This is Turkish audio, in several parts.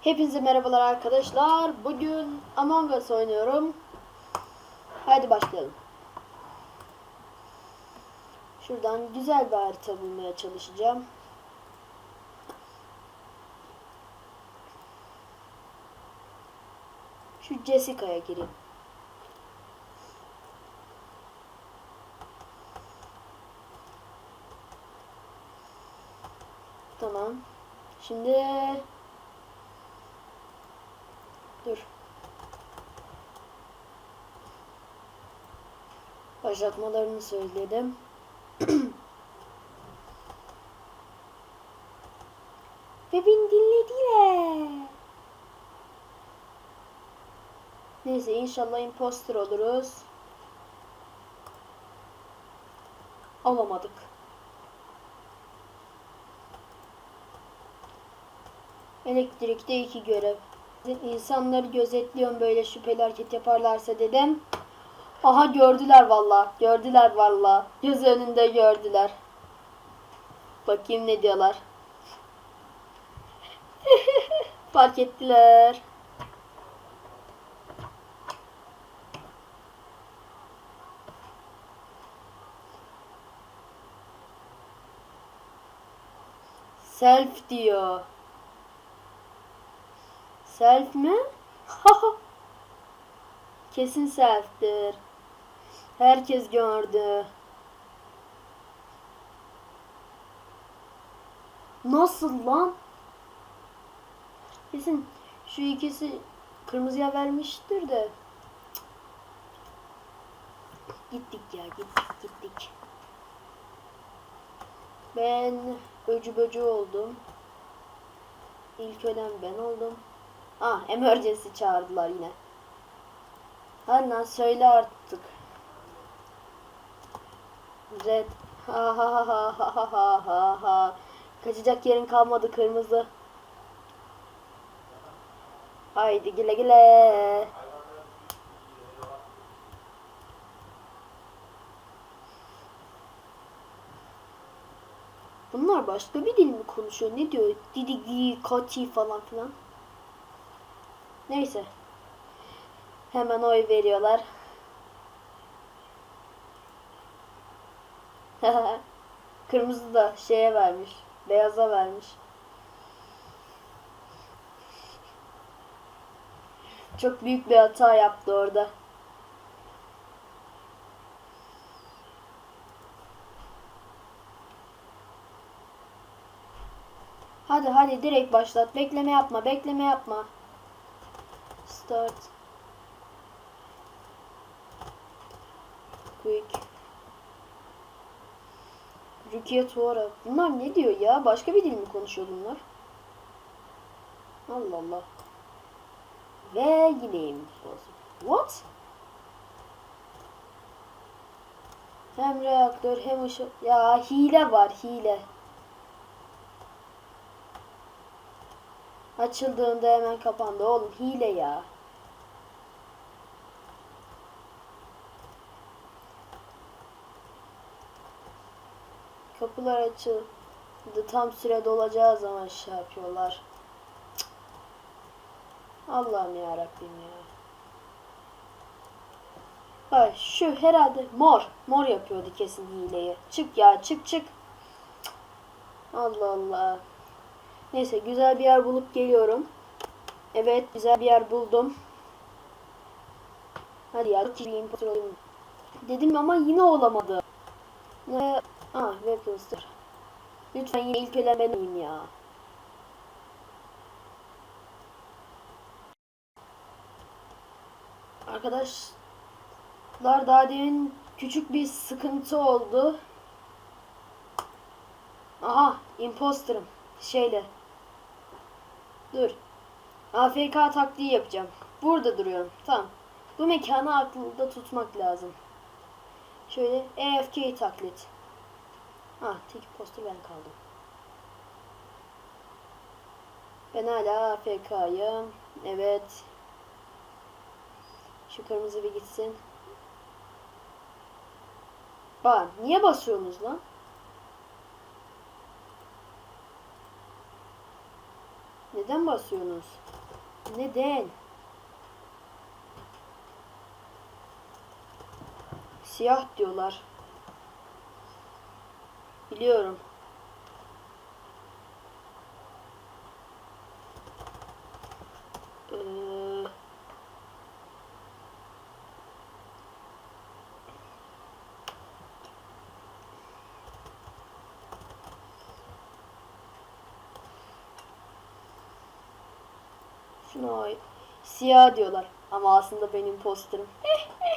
Hepinize merhabalar arkadaşlar. Bugün Among Us oynuyorum. Haydi başlayalım. Şuradan güzel bir harita bulmaya çalışacağım. Şu Jessica'ya gireyim. Tamam. Şimdi Dur. Başlatmalarını söyledim. Ve beni dinlediler. Neyse inşallah imposter oluruz. Olamadık. Elektrikte iki görev. İnsanları gözetliyorum böyle şüpheli hareket yaparlarsa dedim. Aha gördüler valla. Gördüler valla. Göz önünde gördüler. Bakayım ne diyorlar. Fark ettiler. Self diyor. Self mi? Kesin self'tir. Herkes gördü. Nasıl lan? Kesin şu ikisi kırmızıya vermiştir de. Gittik ya gittik gittik. Ben öcü böcü oldum. İlk ölen ben oldum. Ah emergency çağırdılar yine. Lan söyle artık. Red. Ha ha ha ha ha ha ha ha. Kaçacak yerin kalmadı kırmızı. Haydi güle güle. Bunlar başka bir dil mi konuşuyor? Ne diyor? Didi gi kati falan filan. Neyse. Hemen oy veriyorlar. Kırmızı da şeye vermiş. Beyaza vermiş. Çok büyük bir hata yaptı orada. Hadi hadi direkt başlat. Bekleme yapma, bekleme yapma. Start. Rukiye Tuara. Bunlar ne diyor ya? Başka bir dil mi konuşuyor bunlar? Allah Allah. Ve yine What? Hem reaktör hem ışık. Ya hile var hile. Açıldığında hemen kapandı. Oğlum hile ya. Kapılar açıldı. Tam süre dolacağı zaman şey yapıyorlar. Allah'ım ya Rabbim ya. Ay şu herhalde mor. Mor yapıyordu kesin hileyi. Çık ya çık çık. Allah Allah. Neyse güzel bir yer bulup geliyorum. Evet güzel bir yer buldum. Hadi ya olayım. Dedim ama yine olamadı. Ne? Ah weapons'tır. Lütfen yine ilk olayım ya. Arkadaşlar daha demin küçük bir sıkıntı oldu. Aha imposterım. Şeyle. Dur. AFK taktiği yapacağım. Burada duruyorum. Tamam. Bu mekanı aklında tutmak lazım. Şöyle EFK taklit. Ah tek poster ben kaldım. Ben hala AFK'yım. Evet. Şu kırmızı bir gitsin. Bak niye basıyorsunuz lan? Neden basıyorsunuz? Neden? Siyah diyorlar. Biliyorum. Ee, şuna ay- siyah diyorlar ama aslında benim posterim.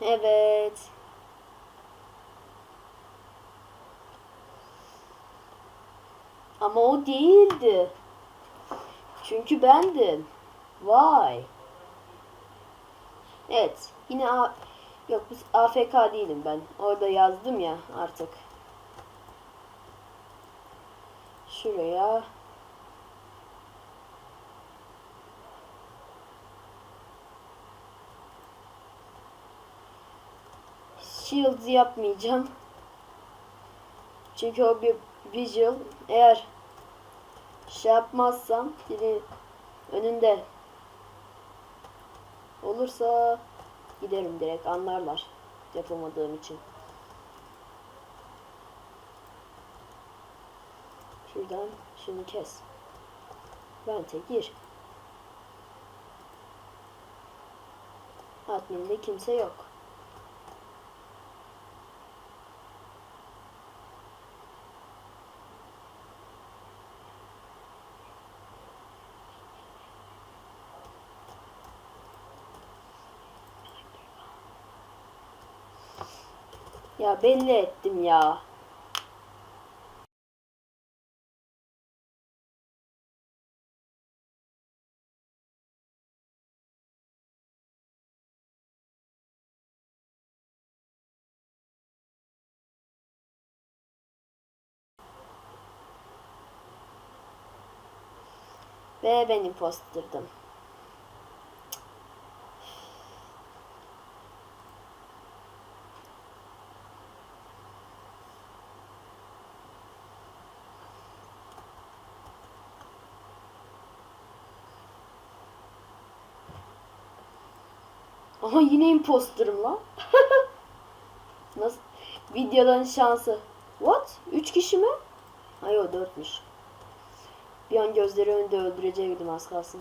Evet. Ama o değildi. Çünkü bendim. Vay. Evet. Yine A Yok biz AFK değilim ben. Orada yazdım ya artık. Şuraya. Shield yapmayacağım. Çünkü o bir visual. Eğer şey yapmazsam biri önünde olursa giderim direkt anlarlar yapamadığım için. Şuradan şunu kes. Vente gir. Adminde kimse yok. Ya belli ettim ya. Ve ben imposterdım. Aha yine imposterım lan. Nasıl? Videoların şansı. What? Üç kişi mi? Hayır o dörtmüş. Bir an gözleri önünde öldürecektim az kalsın.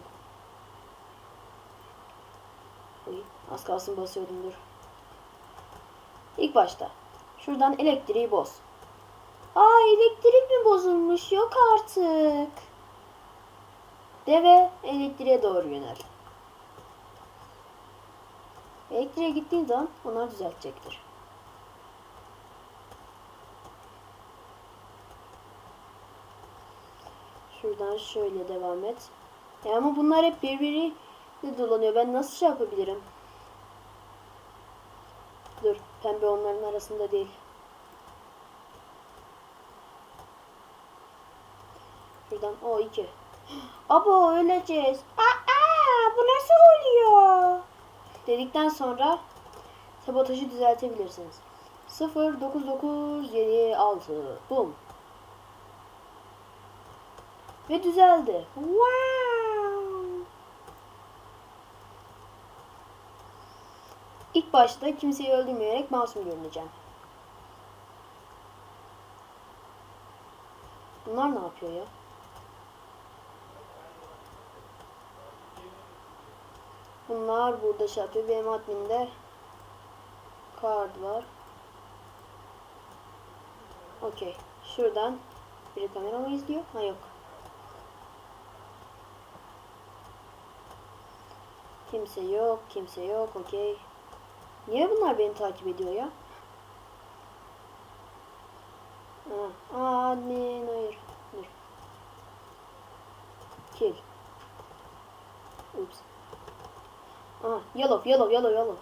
Uy, az kalsın basıyordum dur. İlk başta. Şuradan elektriği boz. Aa elektrik mi bozulmuş? Yok artık. Deve elektriğe doğru yönel. Elektriğe gittiğin zaman onlar düzeltecektir. Şuradan şöyle devam et. Ya ama bunlar hep birbiriyle dolanıyor. Ben nasıl şey yapabilirim? Dur. Pembe onların arasında değil. Şuradan o iki. Abo öleceğiz. Aa, bu nasıl oluyor? Dedikten sonra sabotajı düzeltebilirsiniz. 0 9 9 7 6 Bum. Ve düzeldi. Wow. İlk başta kimseyi öldürmeyerek masum görüneceğim. Bunlar ne yapıyor ya? Bunlar burada şey yapıyor. Benim adminde card var. Okey. Şuradan biri kameramı izliyor. Ha yok. Kimse yok. Kimse yok. Okey. Niye bunlar beni takip ediyor ya? Ha. Admin hayır. Dur. Kill. Oops. 啊 yellow, yellow, yellow, yellow.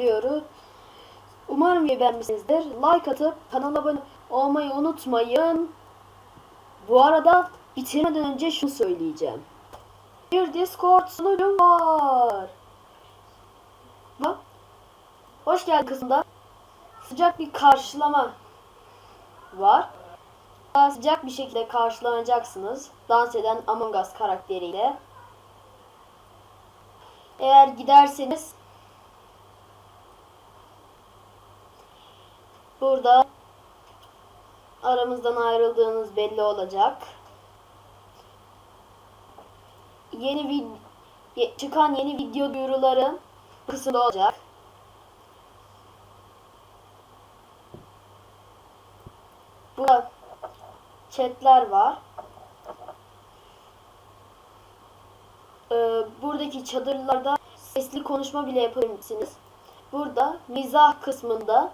Diyoruz. Umarım videoyu beğenmişsinizdir. Like atıp kanala abone olmayı unutmayın. Bu arada bitirmeden önce şunu söyleyeceğim. Bir Discord sunucum var. Bak. Hoş geldin kısmında sıcak bir karşılama var. Daha sıcak bir şekilde karşılanacaksınız. Dans eden Among Us karakteriyle. Eğer giderseniz burada aramızdan ayrıldığınız belli olacak. Yeni vid çıkan yeni video duyuruları kısımda olacak. Burada chatler var. Ee, buradaki çadırlarda sesli konuşma bile yapabilirsiniz. Burada mizah kısmında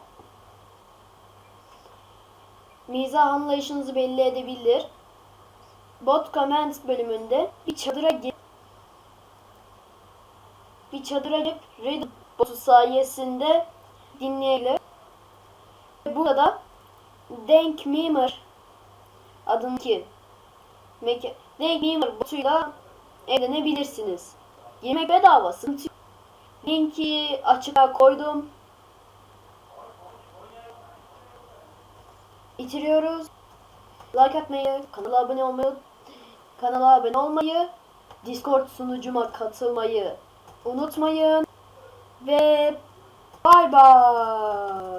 mizah anlayışınızı belli edebilir. Bot comments bölümünde bir çadıra gir bir çadıra girip Reddit botu sayesinde dinleyebilir. Burada Denk Mimer adındaki meka Denk Mimer botuyla evlenebilirsiniz. Yemek bedava. sıkıntı. Linki açığa koydum. Bitiriyoruz. Like atmayı, kanala abone olmayı, kanala abone olmayı, Discord sunucuma katılmayı unutmayın. Ve bay bay.